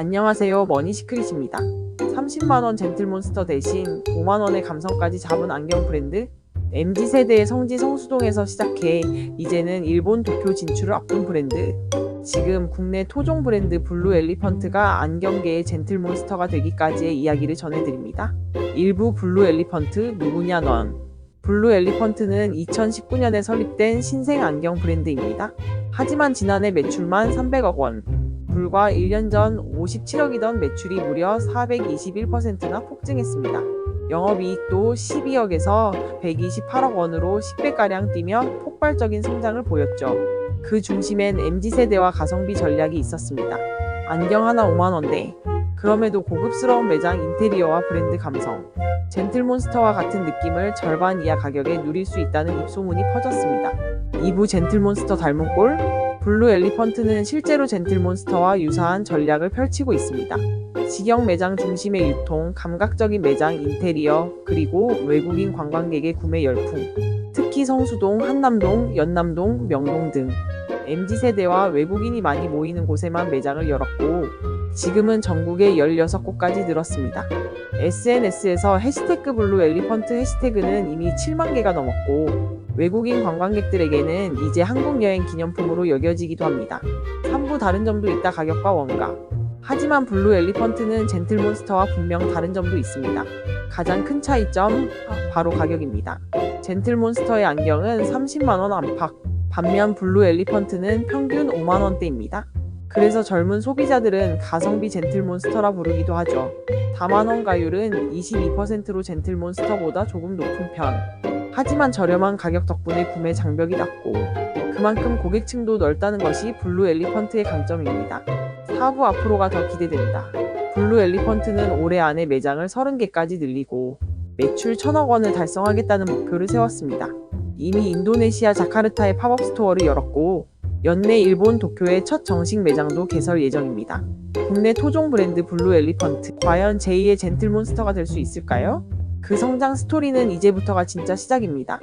안녕하세요 머니시크릿입니다. 30만원 젠틀몬스터 대신 5만원의 감성까지 잡은 안경 브랜드 MZ세대의 성지 성수동에서 시작해 이제는 일본 도쿄 진출을 앞둔 브랜드 지금 국내 토종 브랜드 블루 엘리펀트가 안경계의 젠틀몬스터가 되기까지의 이야기를 전해드립니다. 일부 블루 엘리펀트 누구냐 넌 블루 엘리펀트는 2019년에 설립된 신생 안경 브랜드입니다. 하지만 지난해 매출만 300억 원, 불과 1년 전 57억이던 매출이 무려 421%나 폭증했습니다. 영업이익도 12억에서 128억 원으로 10배가량 뛰며 폭발적인 성장을 보였죠. 그 중심엔 MZ세대와 가성비 전략이 있었습니다. 안경 하나 5만원대. 그럼에도 고급스러운 매장 인테리어와 브랜드 감성. 젠틀몬스터와 같은 느낌을 절반 이하 가격에 누릴 수 있다는 입소문이 퍼졌습니다. 2부 젠틀몬스터 닮은 꼴? 블루 엘리펀트는 실제로 젠틀몬스터와 유사한 전략을 펼치고 있습니다. 직영 매장 중심의 유통, 감각적인 매장 인테리어, 그리고 외국인 관광객의 구매 열풍. 특히 성수동, 한남동, 연남동, 명동 등 MZ세대와 외국인이 많이 모이는 곳에만 매장을 열었고 지금은 전국에 16곳까지 늘었습니다. SNS에서 해시태그 블루 엘리펀트 해시태그는 이미 7만 개가 넘었고 외국인 관광객들에게는 이제 한국 여행 기념품으로 여겨지기도 합니다. 3부 다른 점도 있다 가격과 원가. 하지만 블루 엘리펀트는 젠틀몬스터와 분명 다른 점도 있습니다. 가장 큰 차이점 바로 가격입니다. 젠틀몬스터의 안경은 30만원 안팎, 반면 블루 엘리펀트는 평균 5만원대입니다. 그래서 젊은 소비자들은 가성비 젠틀몬스터라 부르기도 하죠. 다만 원가율은 22%로 젠틀몬스터보다 조금 높은 편. 하지만 저렴한 가격 덕분에 구매 장벽이 낮고 그만큼 고객층도 넓다는 것이 블루 엘리펀트의 강점입니다. 사부 앞으로가 더 기대됩니다. 블루 엘리펀트는 올해 안에 매장을 30개까지 늘리고 매출 1000억 원을 달성하겠다는 목표를 세웠습니다. 이미 인도네시아 자카르타에 팝업 스토어를 열었고 연내 일본 도쿄의 첫 정식 매장도 개설 예정입니다. 국내 토종 브랜드 블루 엘리펀트 과연 제2의 젠틀몬스터가 될 수 있을까요? 그 성장 스토리는 이제부터가 진짜 시작입니다.